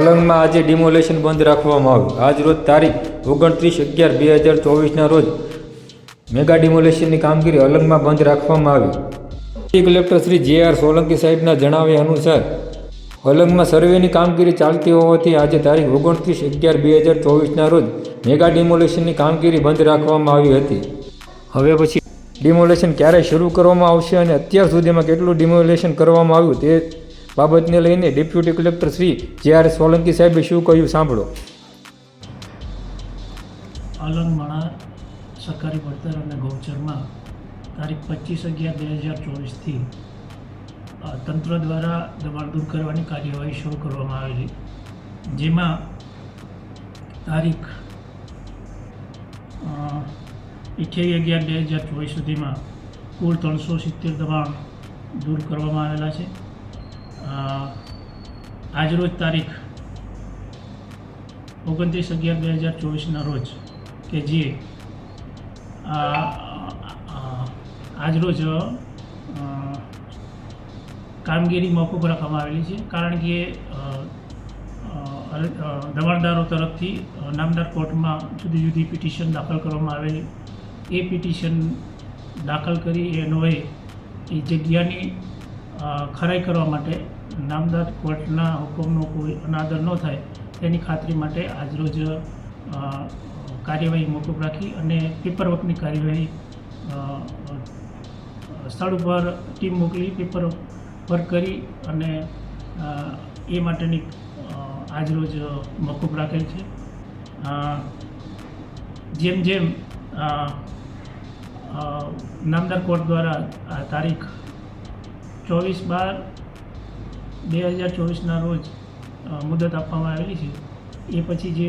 અલંગમાં આજે ડિમોલેશન બંધ રાખવામાં આવ્યું. આજ રોજ તારીખ ઓગણત્રીસ અગિયાર બે હજાર ચોવીસના રોજ મેગા ડિમોલેશનની કામગીરી અલંગમાં બંધ રાખવામાં આવી. ડિપ્ટી કલેક્ટર શ્રી જે આર સોલંકી સાહેબના જણાવ્યા અનુસાર, અલંગમાં સર્વેની કામગીરી ચાલતી હોવાથી આજે તારીખ ઓગણત્રીસ અગિયાર બે હજાર ચોવીસના રોજ મેગા ડિમોલેશનની કામગીરી બંધ રાખવામાં આવી હતી. હવે પછી ડિમોલેશન ક્યારે શરૂ કરવામાં આવશે અને અત્યાર સુધીમાં કેટલું ડિમોલેશન કરવામાં આવ્યું તે બાબતને લઈને ડેપ્યુટી કલેક્ટર શ્રી જે આર સોલંકી સાહેબે શું કહ્યું સાંભળો. અલંગ માણા સરકારી પડતર અને ગૌચરમાં તારીખ પચીસ અગિયાર બે હજાર ચોવીસથી તંત્ર દ્વારા દબાણ દૂર કરવાની કાર્યવાહી શરૂ કરવામાં આવેલી. જેમાં તારીખ અઠ્યાવીસ અગિયાર બે હજાર ચોવીસ સુધીમાં કુલ ત્રણસો સિત્તેર દબાણ દૂર કરવામાં આવેલા છે. આજરોજ તારીખ ઓગણત્રીસ અગિયાર બે હજાર ચોવીસના રોજ કે જે આજરોજ કામગીરી મોકૂફ રાખવામાં આવેલી છે. કારણ કે દબાણદારો તરફથી નામદાર કોર્ટમાં જુદી જુદી પિટિશન દાખલ કરવામાં આવેલી. એ પિટિશન દાખલ કરી એ એ જગ્યાની ખરાઈ કરવા માટે નામદાર કોર્ટના હુકમનો કોઈ અનાદર ન થાય તેની ખાતરી માટે આજરોજ કાર્યવાહી મોકૂફ રાખી અને પેપર વર્કની કાર્યવાહી સ્થળ ઉપર ટીમ મોકલી પેપર વર્ક કરી અને એ માટેની આજરોજ મોકૂફ રાખેલ છે. જેમ જેમ નામદાર કોર્ટ દ્વારા આ તારીખ ચોવીસ બાર બે હજાર ચોવીસના રોજ મુદત આપવામાં આવેલી છે. એ પછી જે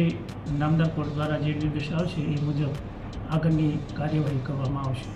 નામદાર કોર્ટ દ્વારા જે નિર્દેશ આવશે એ મુજબ આગળની કાર્યવાહી કરવામાં આવશે.